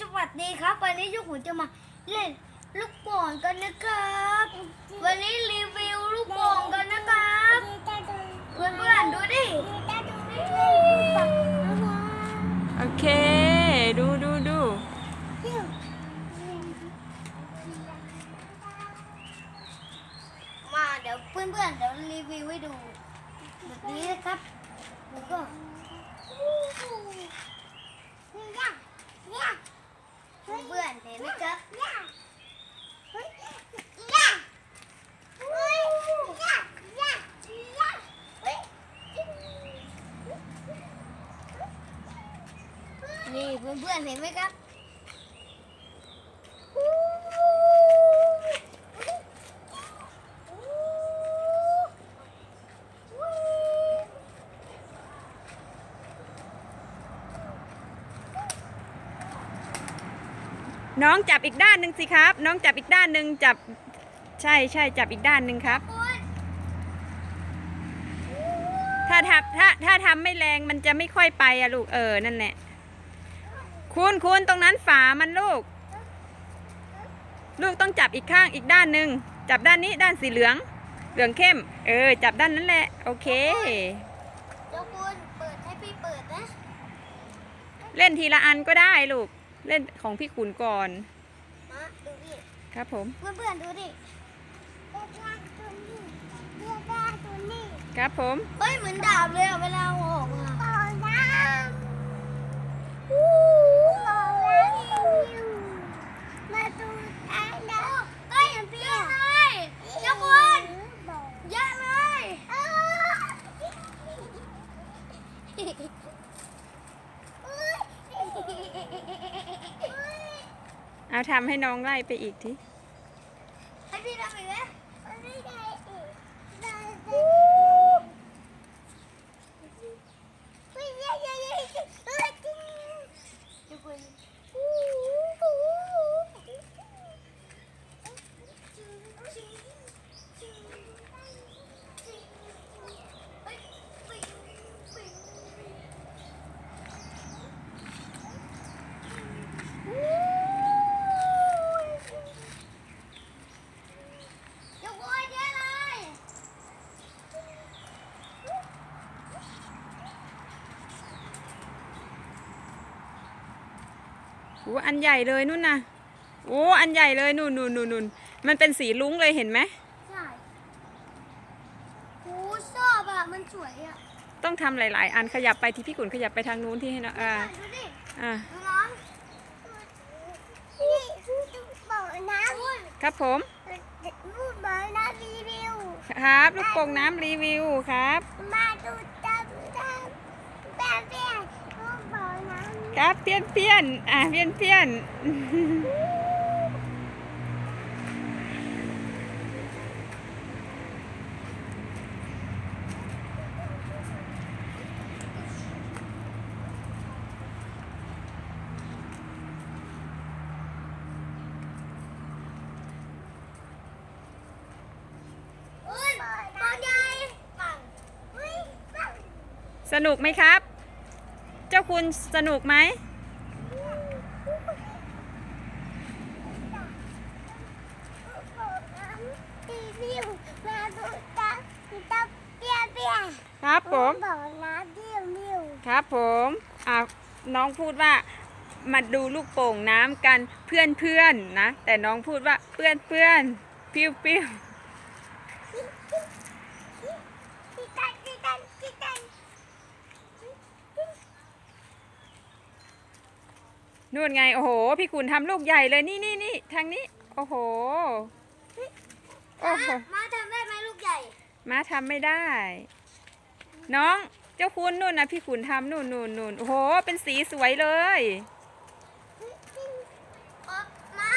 สวัสดีครับ วันนี้ยุคหนูจะมาเล่นลูกโป่งกันนะครับ วันนี้รีวิวลูกโป่งกันนะครับเพื่อนๆดูดิโอเค ดูดูดูมาเดี๋ยวเพื่อนๆเดี๋ยวรีวิวให้ดูแบบนี้นะครับแล้วก็ เพื่อนเห็นไหมครับนี่เพื่อนๆเห็นไหมครับ น้องจับอีกด้านหนึ่งสิครับ น้องจับอีกด้านหนึ่งจับ ใช่ใช่จับอีกด้านหนึ่งครับ ถ้าทำถ้าถ้าทำไม่แรงมันจะไม่ค่อยไปอะลูกเออนั่นแหละคุณคุณตรงนั้นฝามันลูก ลูกต้องจับอีกข้างอีกด้านหนึ่งจับด้านนี้ด้านสีเหลือง เหลืองเข้ม เออ จับด้านนั้นแหละ โอเคเจ้าคุณเปิดให้พี่เปิดนะ เล่นทีละอันก็ได้ลูก เล่นของพี่ขุนก่อน มาดูดิครับผม เพื่อนๆดูดิครับผม เฮ้ยเหมือนดาบเลยอะเวลาเอาออกมาเฮ้ยเพี้ยนเลยเจ้าคุณเยอะเลย เอาทำให้น้องไล่ไปอีกทีให้พี่ทำอีกไหมเจ้าคุณเฮ้ยปิ๊งปิ๊งเจ้าคุณเยอะเลย โอ้อันใหญ่เลยนู่นน่ะ โอ้อันใหญ่เลยนู่นนู่นนู่นนู่นมันเป็นสีลุ้งเลยเห็นไหมใช่โหชอบอะ มันสวยอะต้องทำหลาย ๆ อันขยับไปที่พี่ขุนขยับไปทางนู้นที่ให้นะอ่าดูดิอ่าดูน้องนี่บอกน้ำครับผมรูปบอกน้ำรีวิวครับลูกโป่งน้ำรีวิวครับ มาดูจำจำแบบเบี้ยรูปบอก น้ำครับเพี้ยนเพี้ยนอ่าเพี้ยนเพี้ยนเอ้ยบอลใหญ่ปังเฮ้ยปังสนุกไหมครับ เจ้าคุณสนุกไหมรีวิวมาดูจำจำเบี้ยเบี้ยครับผมบอกน้ำรีวิวครับผมอ่าน้องพูดว่ามาดูลูกโป่งน้ำกันเพื่อนเพื่อนๆนะ แต่น้องพูดว่าเพื่อนเพื่อนๆปิ้วปิ้ว ติดกั นติดกันติดกันนู่นไง โอ้โห พี่ขุนทำลูกใหญ่เลยนี่นี่นี่ทางนี้ โอ้โห โอ้โห มาทำได้ไหมลูกใหญ่ม้าทำไม่ได้ น้องเจ้าคุณนู่นนะพี่ขุนทำนู่นนู่นนู่นโอ้โห เป็นสีสวยเลยออกมา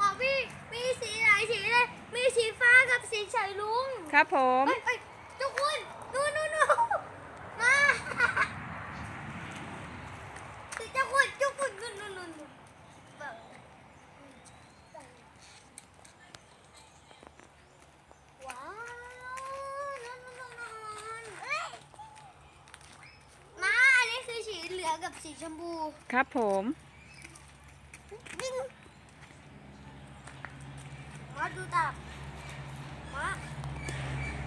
ออกพี่มีสีหลายสีเลย มีสีฟ้ากับสีฉายลุง ครับผม เอ้ยเอ้ยทุกคนนู่นนู่นนู่นมาเจ้าคุณเจ้าคุณนู่นนู่นนู่นแบบว้าวนู่นนู่นนู่นนู่นเอ้ยมาอันนี้คือ สีเหลืองกับสีชมพูครับผมมาดูตับมา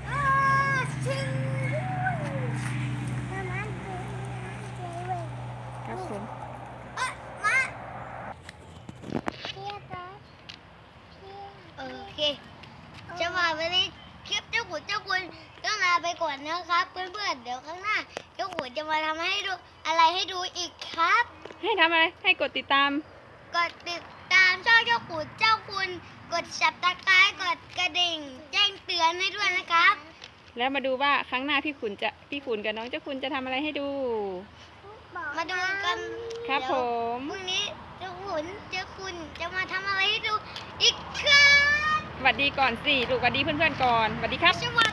อ่าชิงครับผมเอ้ยมาโอเคจะมาวันนี้คลิปเจ้าขุนเจ้าคุณต้องลาไปก่อนนะครับ เพื่อนๆเดี๋ยวข้างหน้า เจ้าขุนจะมาทำให้ดูอะไรให้ดูอีกครับ ให้ทำอะไร ให้กดติดตาม กดติดตามช่องเจ้าขุนเจ้าคุณ กดสับตะไคร้กดกระดิ่ง แจ้งเตือนให้ด้วยนะครับ แล้วมาดูว่าครั้งหน้าพี่ขุนจะพี่ขุนกับน้องเจ้าคุณจะทำอะไรให้ดู มาดูกันครับเดี๋ยวผมพรุ่งนี้เจ้าขุนเจ้าคุณจะมาทำอะไรให้ดูอีกครับสวัสดีก่อนสิลูกสวัสดีเพื่อนๆก่อนสวัสดีครับ สวัส